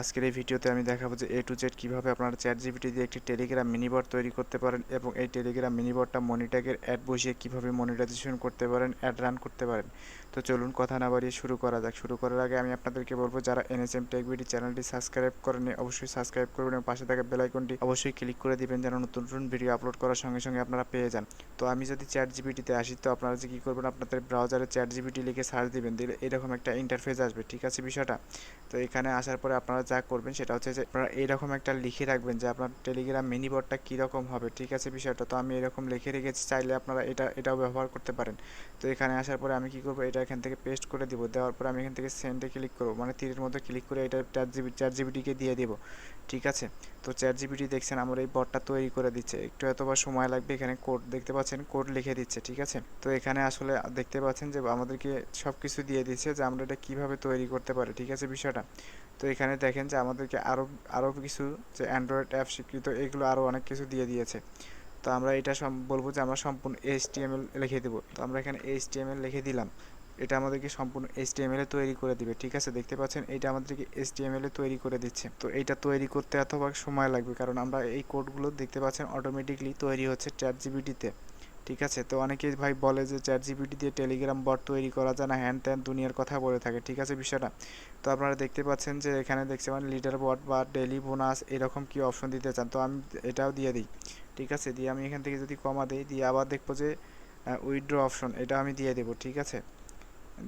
আজকের এই ভিডিওতে আমি দেখাবো যে এ টু জেড কীভাবে আপনারা চ্যাট জিপিটি দিয়ে একটি টেলিগ্রাম মিনিবট তৈরি করতে পারেন এবং এই টেলিগ্রাম মিনিবটটা মনিট্যাগের অ্যাড বসিয়ে কীভাবে মনিটাইজেশন করতে পারেন অ্যাড রান করতে পারেন। তো চলুন কথা না বাড়িয়ে শুরু করা যাক। শুরু করার আগে আমি আপনাদেরকে বলব, যারা এনএসএম টেকবিডি চ্যানেলটি সাবস্ক্রাইব করেনি অবশ্যই সাবস্ক্রাইব করবেন এবং পাশে থাকা বেল আইকনটি অবশ্যই ক্লিক করে দিবেন যেন নতুন নতুন ভিডিও আপলোড করার সঙ্গে সঙ্গে আপনারা পেয়ে যান। তো আমি যদি চ্যাট জিপিটিতে আসি, তো আপনারা যে কী করবেন, আপনাদের ব্রাউজারে চ্যাট জিপিটি লিখে সার্চ দিবেন, দিলে এরকম একটা ইন্টারফেস আসবে। ঠিক আছে বিষয়টা? তো এখানে আসার পরে আপনারা যা করবেন সেটা হচ্ছে যে আপনারা এইরকম একটা লিখে রাখবেন যে আপনার টেলিগ্রাম মিনি বোর্ডটা কীরকম হবে, ঠিক আছে বিষয়টা? তো আমি এরকম লিখে রেখেছি, চাইলে আপনারা এটা, এটাও ব্যবহার করতে পারেন। তো এখানে আসার পরে আমি কী করব? এটা এখান থেকে পেস্ট করে দিব। দেওয়ার পরে আমি এখান থেকে সেন্ডে ক্লিক করব। মানে তীরের মধ্যে ক্লিক করে এটা চার জিবি চার জিবিটিকে দিয়ে দিব। ঠিক আছে? তো চার জিবিটি দেখছেন আমার এই বটটা তৈরি করে দিচ্ছে। একটু এতবার সময় লাগবে এখানে কোড দেখতে পাচ্ছেন কোড লিখে দিচ্ছে, ঠিক আছে? তো এখানে আসলে দেখতে পাচ্ছেন যে আমাদেরকে সব কিছু দিয়ে দিচ্ছে যে আমরা এটা কীভাবে তৈরি করতে পারি, ঠিক আছে বিষয়টা? তো এখানে দেখেন যে আমাদেরকে আরও আরও কিছু যে অ্যান্ড্রয়েড অ্যাপ স্বীকৃত, এগুলো আরও অনেক কিছু দিয়ে দিয়েছে। তো আমরা এটা বলব যে আমরা সম্পূর্ণ এইচ লিখে দেবো। তো আমরা এখানে এইচ লিখে দিলাম। এটা আমাদেরকে সম্পূর্ণ এইচ এ তৈরি করে দিবে, ঠিক আছে? দেখতে পাচ্ছেন এটা আমাদেরকে এইচ এ তৈরি করে দিচ্ছে। তো এটা তৈরি করতে এতবার সময় লাগবে, কারণ আমরা এই কোডগুলো দেখতে পাচ্ছেন অটোমেটিকলি তৈরি হচ্ছে চ্যাট জিবিটিতে ঠিক আছে? তো অনেকে ভাই বলে যে চ্যাট জিপিটি দিয়ে টেলিগ্রাম বট তৈরি করা যায় না, হ্যান ত্যান দুনিয়ার কথা বলে থাকে, ঠিক আছে বিষয়টা? তো আপনারা দেখতে পাচ্ছেন যে এখানে দেখতে পান লিডার বট বা ডেলি বোনাস এরকম কি অপশন দিতে চান? তো আমি এটাও দিয়ে দিই, ঠিক আছে? দিয়ে আমি এখান থেকে যদি কমা দিই, দিয়ে আবার দেখব যে উইথড্র অপশন এটা আমি দিয়ে দেবো, ঠিক আছে?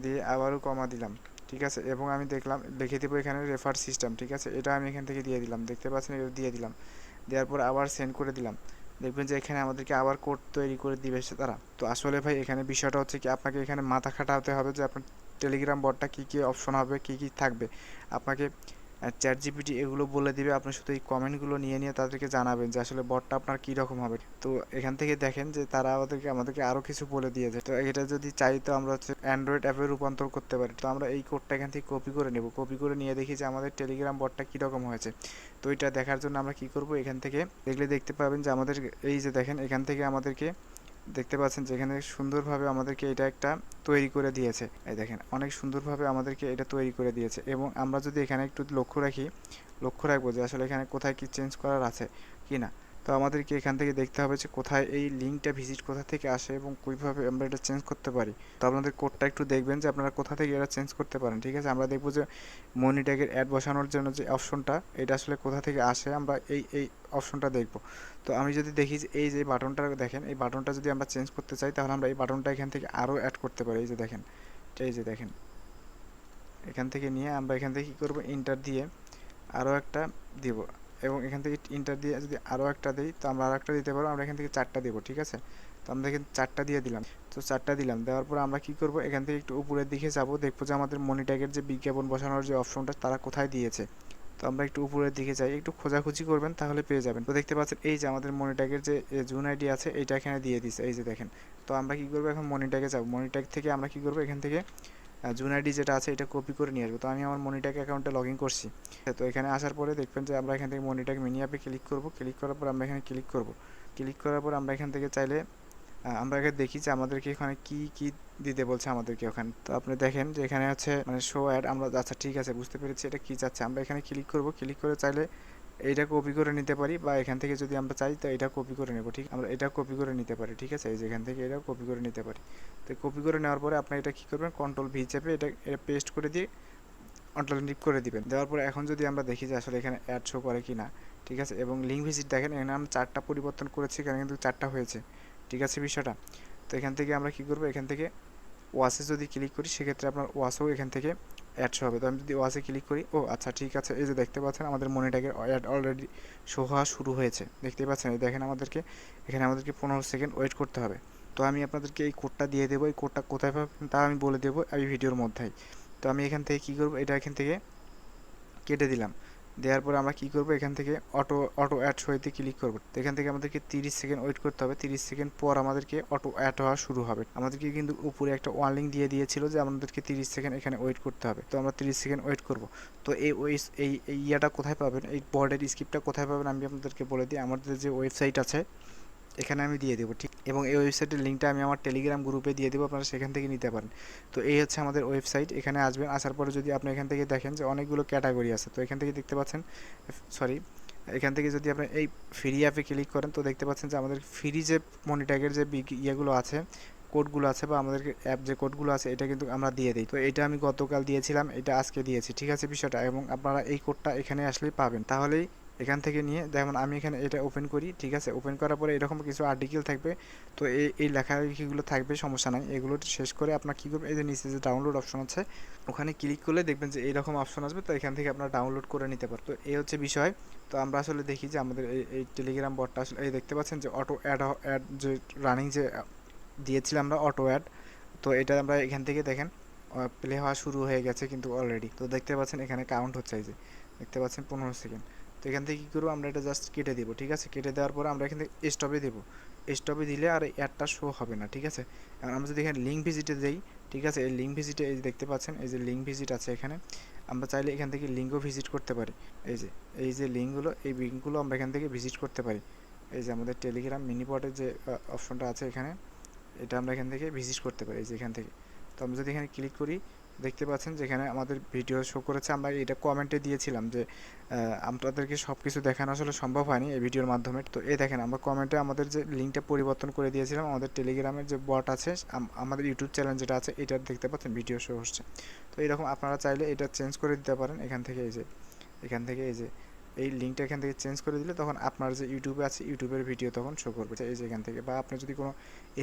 দিয়ে আবারও কমা দিলাম, ঠিক আছে? এবং আমি দেখলাম, লিখে দেবো এখানে রেফার সিস্টেম ঠিক আছে? এটা আমি এখান থেকে দিয়ে দিলাম, দেখতে পাচ্ছেন? এটা দিয়ে দিলাম, দেওয়ার পর আবার সেন্ড করে দিলাম। দেখবেন যে এখানে আমাদেরকে আবার কোড তৈরি করে দিবে তারা। তো আসলে ভাই, এখানে বিষয়টা হচ্ছে কি, আপনাকে এখানে মাথা খাটাতে হবে যে আপনার টেলিগ্রাম বটটা কী কী অপশন হবে, কী কী থাকবে। আপনাকে চ্যাট জিপিটি এগুলো বলে দিবে, আপনি শুধু এই কমেন্টগুলো নিয়ে নিয়ে তাদেরকে জানাবেন যে আসলে বটটা আপনার কী রকম হবে। তো এখান থেকে দেখেন যে তারা আমাদেরকে আমাদেরকে আরও কিছু বলে দিয়েছে তো এটা যদি চাই তো আমরা হচ্ছে অ্যান্ড্রয়েড অ্যাপে রূপান্তর করতে পারি। তো আমরা এই কোডটা এখান থেকে কপি করে নেব। কপি করে নিয়ে দেখি যে আমাদের টেলিগ্রাম বটটা কীরকম হয়েছে। তো এটা দেখার জন্য আমরা কি করব? এখান থেকে দেখলে দেখতে পাবেন যে আমাদের এই যে দেখেন, এখান থেকে আমাদেরকে দেখতে পাচ্ছেন যেখানে সুন্দরভাবে আমাদেরকে এটা একটা তৈরি করে দিয়েছে। এই দেখেন, অনেক সুন্দরভাবে আমাদেরকে এটা তৈরি করে দিয়েছে এবং আমরা যদি এখানে একটু লক্ষ্য রাখি, লক্ষ্য রাখব যে আসলে এখানে কোথায় কি চেঞ্জ করার আছে কি না। তো আমাদেরকে এখান থেকে দেখতে হবে যে কোথায় এই লিঙ্কটা ভিজিট কোথা থেকে আসে এবং কীভাবে আমরা এটা চেঞ্জ করতে পারি। তো আপনাদের কোডটা একটু দেখবেন যে আপনারা কোথা থেকে এটা চেঞ্জ করতে পারেন, ঠিক আছে? আমরা দেখব যে মনি ট্যাগের অ্যাড বসানোর জন্য যে অপশনটা এটা আসলে কোথা থেকে আসে, আমরা এই এই অপশনটা দেখব। তো আমি যদি দেখি যে এই যে বাটনটা দেখেন, এই বাটনটা যদি আমরা চেঞ্জ করতে চাই, তাহলে আমরা এই বাটনটা এখান থেকে আরও অ্যাড করতে পারি। এই যে দেখেন, এই যে দেখেন। এখান থেকে নিয়ে আমরা এখান থেকে কী করব? ইন্টার দিয়ে আরও একটা দিব। এবং এখান থেকে ইন্টার দিয়ে যদি আরও একটা দিই, তো আমরা আরও একটা দিতে পারব। আমরা এখান থেকে চারটা দেবো, ঠিক আছে? তো আমরা এখানে চারটা দিয়ে দিলাম। তো চারটা দিলাম, দেওয়ার পর আমরা কি করব? এখান থেকে একটু উপরের দিকে যাব, দেখব যে আমাদের মনিট্যাগের যে বিজ্ঞাপন বসানোর যে অপশনটা, তারা কোথায় দিয়েছে। তো আমরা একটু উপরের দিকে যাই, একটু খোঁজাখুঁজি করবেন, তাহলে পেয়ে যাবেন। তো দেখতে পাচ্ছেন, এই যে আমাদের মনিট্যাগের যে জুন আইডি আছে, এইটা এখানে দিয়ে দিছে, এই যে দেখেন। তো আমরা কি করব, এখন মনিট্যাগে যাব। মনিট্যাগ থেকে আমরা কি করব, এখান থেকে জুন আইডি যেটা আছে এটা কপি করে নিয়ে আসব। তো আমি আমার মনিট্যাগ অ্যাকাউন্টে লগ ইন করছি। তো এখানে আসার পরে দেখবেন যে আমরা এখান থেকে মনিট্যাগ মিনি অ্যাপে ক্লিক করব। ক্লিক করার পর আমরা এখানে ক্লিক করব। ক্লিক করার পর আমরা এখান থেকে চাইলে আমরা এখানে দেখি যে আমাদেরকে এখানে কি কি দিতে বলছে আমাদেরকে ওখানে। তো আপনি দেখেন যে এখানে হচ্ছে মানে শো অ্যাড আমরা আচ্ছা ঠিক আছে, বুঝতে পেরেছি এটা কি চাচ্ছে। আমরা এখানে ক্লিক করব। ক্লিক করে চাইলে এইটা কপি করে নিতে পারি বা এখান থেকে যদি আমরা চাই, তো এটা কপি করে নেব, ঠিক? আমরা এটা কপি করে নিতে পারি, ঠিক আছে? এই যে এখান থেকে এটা কপি করে নিতে পারি। তো কপি করে নেওয়ার পরে আপনি এটা কী করবেন? কন্ট্রোল ভি চেপে এটা এটা পেস্ট করে দিয়ে অল্টারনেটিভ করে দিবেন। দেওয়ার পরে এখন যদি আমরা দেখি যে আসলে এখানে অ্যাড শো করে কি না ঠিক আছে? এবং লিঙ্ক ভিজিট দেখেন, এখানে আমরা চারটা পরিবর্তন করেছি, এখানে কিন্তু চারটা হয়েছে, ঠিক আছে বিষয়টা? তো এখান থেকে আমরা কী করব? এখান থেকে ওয়াসে যদি ক্লিক করি, সেক্ষেত্রে আপনার ওয়াসও এখান থেকে অ্যাড শো হবে। তো আমি যদি ওয়াসে ক্লিক করি, ও আচ্ছা ঠিক আছে। এই যে দেখতে পাচ্ছেন, আমাদের মনি ট্যাগের অ্যাড অলরেডি শো হওয়া শুরু হয়েছে। দেখতে পাচ্ছেন? এই দেখেন আমাদেরকে, এখানে আমাদেরকে পনেরো সেকেন্ড ওয়েট করতে হবে। তো আমি আপনাদেরকে এই কোডটা দিয়ে দেবো। এই কোডটা কোথায় পাবেন তা আমি বলে দেবো এই ভিডিওর মধ্যেই। তো আমি এখান থেকে কী করব? এটা এখান থেকে কেটে দিলাম। দেওয়ার পরে আমরা কী করব? এখান থেকে অটো অটো অ্যাড হইতে ক্লিক করব। তো এখান থেকে আমাদেরকে তিরিশ সেকেন্ড ওয়েট করতে হবে। তিরিশ সেকেন্ড পর আমাদেরকে অটো অ্যাড হওয়া শুরু হবে। আমাদেরকে কিন্তু উপরে একটা ওয়ার্নিং দিয়ে দিয়েছিল যে আমাদেরকে তিরিশ সেকেন্ড এখানে ওয়েট করতে হবে। তো আমরা তিরিশ সেকেন্ড ওয়েট করব। তো এই এই ইয়াটা কোথায় পাবেন? এই বর্ডের স্ক্রিপ্টটা কোথায় পাবেন? আমি আপনাদেরকে বলে দিই। আমাদের যে ওয়েবসাইট আছে এখানে আমি দিয়ে দেবো, ঠিক? এবং এই ওয়েবসাইটের লিঙ্কটা আমি আমার টেলিগ্রাম গ্রুপে দিয়ে দেবো, আপনারা সেখান থেকে নিতে পারেন। তো এই হচ্ছে আমাদের ওয়েবসাইট এখানে আসবেন, আসার পরে যদি আপনি এখান থেকে দেখেন যে অনেকগুলো ক্যাটাগরি আছে, তো এখান থেকে দেখতে পাচ্ছেন সরি এখান থেকে যদি আপনি এই ফ্রি অ্যাপে ক্লিক করেন, তো দেখতে পাচ্ছেন যে আমাদের ফ্রি যে মনিট্যাগের যে ইয়েগুলো আছে কোডগুলো আছে বা আমাদের অ্যাপ যে কোডগুলো আছে, এটা কিন্তু আমরা দিয়ে দিই। তো এটা আমি গতকাল দিয়েছিলাম, এটা আজকে দিয়েছি, ঠিক আছে বিষয়টা? এবং আপনারা এই কোডটা এখানে আসলেই পাবেন। তাহলেই এখান থেকে নিয়ে, যেমন আমি এখানে এটা ওপেন করি, ঠিক আছে? ওপেন করার পরে এরকম কিছু আর্টিকেল থাকবে। তো এই এই লেখালেখিগুলো থাকবে, সমস্যা নাই। এগুলো শেষ করে আপনার কী করবেন? এই যে নিচে যে ডাউনলোড অপশন আছে, ওখানে ক্লিক করলে দেখবেন যে এইরকম অপশন আসবে, তো এখান থেকে আপনারা ডাউনলোড করে নিতে পারেন তো এই হচ্ছে বিষয়। তো আমরা আসলে দেখি যে আমাদের এই এই টেলিগ্রাম বটটা আসলে, এই দেখতে পাচ্ছেন যে অটো অ্যাড অ্যাড যে রানিং যে, দিয়েছিলাম আমরা অটো অ্যাড তো এটা আমরা এখান থেকে দেখেন প্লে হওয়া শুরু হয়ে গেছে কিন্তু অলরেডি তো দেখতে পাচ্ছেন এখানে কাউন্ট হচ্ছে এই যে। দেখতে পাচ্ছেন পনেরো সেকেন্ড তো এখান থেকে কী করব? আমরা এটা জাস্ট কেটে দেবো, ঠিক আছে? কেটে দেওয়ার পর আমরা এখান থেকে স্টপে দেবো। স্টপে দিলে আর অ্যাডটা শো হবে না, ঠিক আছে? আমরা যদি এখানে লিঙ্ক ভিজিটে দিই, ঠিক আছে? এই লিঙ্ক ভিজিটে এই যে দেখতে পাচ্ছেন, এই যে লিঙ্ক ভিজিট আছে এখানে। আমরা চাইলে এখান থেকে লিঙ্কও ভিজিট করতে পারি। এই যে এই যে লিঙ্কগুলো এই লিঙ্কগুলো আমরা এখান থেকে ভিজিট করতে পারি। এই যে আমাদের টেলিগ্রাম মিনিপটের যে অপশনটা আছে এখানে, এটা আমরা এখান থেকে ভিজিট করতে পারি, এই যে এখান থেকে। তো আমরা যদি এখানে ক্লিক করি দেখতে পাচ্ছেন যেখানে আমাদের ভিডিও শো করেছে। আমরা এটা কমেন্টে দিয়েছিলাম যে আপনাদেরকে সব কিছু দেখানো আসলে সম্ভব হয়নি এই ভিডিওর মাধ্যমে। তো এই দেখেন, আমরা কমেন্টে আমাদের যে লিঙ্কটা পরিবর্তন করে দিয়েছিলাম, আমাদের টেলিগ্রামের যে বট আছে আমাদের ইউটিউব চ্যানেল যেটা আছে, এটা দেখতে পাচ্ছেন ভিডিও শো হচ্ছে। তো এরকম আপনারা চাইলে এটা চেঞ্জ করে দিতে পারেন এখান থেকে এই যে, এখান থেকে এই যে এই লিঙ্কটা এখান থেকে চেঞ্জ করে দিলে তখন আপনার যে ইউটিউবে আছে ইউটিউবের ভিডিও তখন শো করবে। এই যে এখান থেকে। বা আপনি যদি কোনো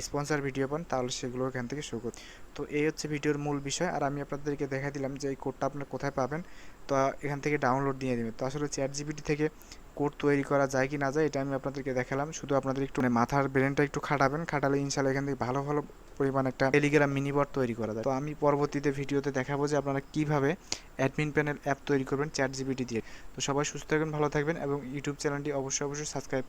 স্পন্সার ভিডিও পান, তাহলে সেগুলো এখান থেকে শো করবে। তো এই হচ্ছে ভিডিওর মূল বিষয়। আর আমি আপনাদেরকে দেখা দিলাম যে এই কোডটা আপনার কোথায় পাবেন। তো এখান থেকে ডাউনলোড নিয়ে দেবেন। তো আসলে চ্যাট জিবিটি থেকে কোড তৈরি করা যায় কি না যায়, এটা আমি আপনাদেরকে দেখালাম। শুধু আপনাদের একটু মানে মাথার ব্রেনটা একটু খাটাবেন। খাটালে ইনশাল্লাহ এখান থেকে ভালো ভালো পরিমাণ একটা টেলিগ্রাম মিনিবট তৈরি করা যায়। তো আমি পরবর্তীতে ভিডিওতে দেখাবো যে আপনারা কীভাবে অ্যাডমিন প্যানেল অ্যাপ তৈরি করবেন চ্যাট জিবিটি দিয়ে। তো সবাই সুস্থ থাকবেন, ভালো থাকবেন এবং ইউটিউব চ্যানেলটি অবশ্যই অবশ্যই সাবস্ক্রাইব